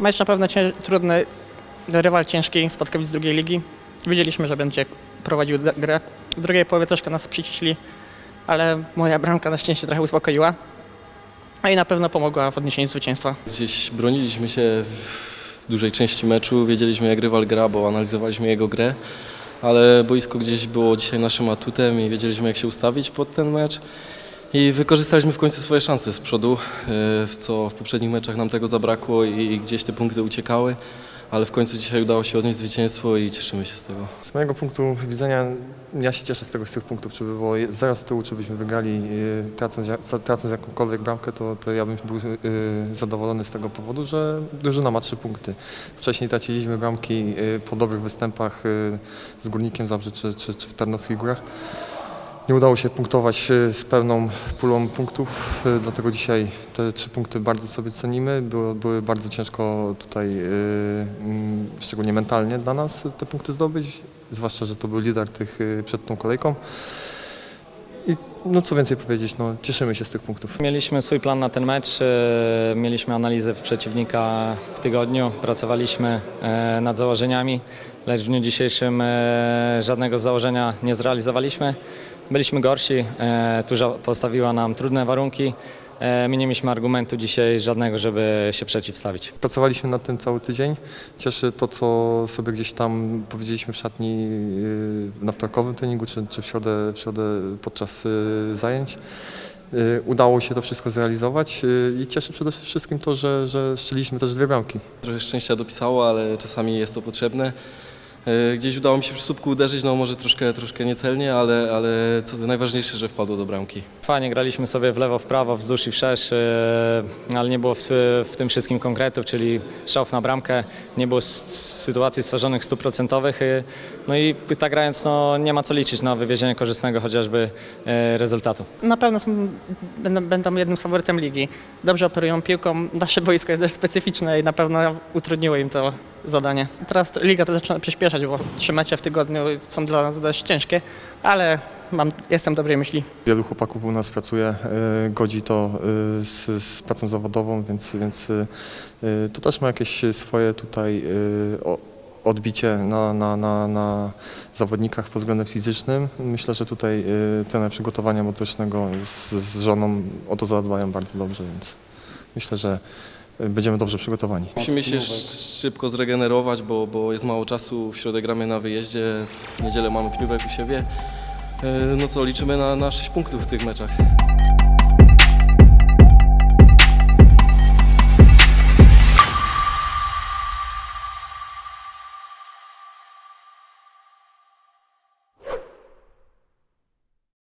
Mecz na pewno cię, trudny, rywal ciężki, spotkał z drugiej ligi. Wiedzieliśmy, że będzie prowadził grę. W drugiej połowie troszkę nas przyciśli, ale moja bramka na szczęście trochę uspokoiła. A i na pewno pomogła w odniesieniu zwycięstwa. Gdzieś broniliśmy się w dużej części meczu, wiedzieliśmy jak rywal gra, bo analizowaliśmy jego grę, ale boisko gdzieś było dzisiaj naszym atutem i wiedzieliśmy jak się ustawić pod ten mecz. I wykorzystaliśmy w końcu swoje szanse z przodu, e, w co w poprzednich meczach nam tego zabrakło i gdzieś te punkty uciekały, ale w końcu dzisiaj udało się odnieść zwycięstwo i cieszymy się z tego. Z mojego punktu widzenia ja się cieszę z tego z tych punktów, czy by było zero z tyłu, czy byśmy wygrali, yy, tracąc, tracąc jakąkolwiek bramkę, to, to ja bym był yy, zadowolony z tego powodu, że drużyna ma trzy punkty. Wcześniej traciliśmy bramki po dobrych występach z Górnikiem Zabrze czy, czy, czy w Tarnowskich Górach. Nie udało się punktować yy, z pełną pulą punktów, yy, dlatego dzisiaj te trzy punkty bardzo sobie cenimy. Było, były bardzo ciężko tutaj, yy, mm, szczególnie mentalnie dla nas te punkty zdobyć, zwłaszcza, że to był lider tych przed tą kolejką. I no co więcej powiedzieć, no, cieszymy się z tych punktów. Mieliśmy swój plan na ten mecz, e, mieliśmy analizę przeciwnika w tygodniu, pracowaliśmy e, nad założeniami, lecz w dniu dzisiejszym e, żadnego z założenia nie zrealizowaliśmy. Byliśmy gorsi, e, Turza postawiła nam trudne warunki, e, my nie mieliśmy argumentu dzisiaj żadnego, żeby się przeciwstawić. Pracowaliśmy nad tym cały tydzień. Cieszy to, co sobie gdzieś tam powiedzieliśmy w szatni yy, na wtorkowym treningu, czy, czy w, środę, w środę podczas zajęć. Udało się to wszystko zrealizować i cieszy przede wszystkim to, że, że strzeliliśmy też dwie bramki. Trochę szczęścia dopisało, ale czasami jest to potrzebne. E, Gdzieś udało mi się przy słupku uderzyć, no może troszkę, troszkę niecelnie, ale, ale co najważniejsze, że wpadło do bramki. Fajnie graliśmy sobie w lewo, w prawo, wzdłuż i wszerz, e, ale nie było w, w tym wszystkim konkretów, czyli szałów na bramkę, nie było sytuacji stworzonych stuprocentowych. e, No i tak grając, no, nie ma co liczyć na wywiezienie korzystnego chociażby rezultatu. Na pewno są, będą, będą jednym z faworytem ligi. Dobrze operują piłką. Nasze boisko jest dość specyficzne i na pewno utrudniło im to zadanie. Teraz liga to zaczyna przyspieszać, bo trzy mecze w tygodniu są dla nas dość ciężkie, ale mam, jestem dobrej myśli. Wielu chłopaków u nas pracuje, yy, godzi to yy, z, z pracą zawodową, więc, więc yy, to też ma jakieś swoje tutaj odbicie na, na, na, na zawodnikach pod względem fizycznym. Myślę, że tutaj trener przygotowania motorycznego z, z żoną o to zadbają bardzo dobrze, więc myślę, że będziemy dobrze przygotowani. Musimy się szybko zregenerować, bo, bo jest mało czasu. W środę gramy na wyjeździe, w niedzielę mamy pniówek u siebie. E, No co, liczymy na, na 6 punktów w tych meczach.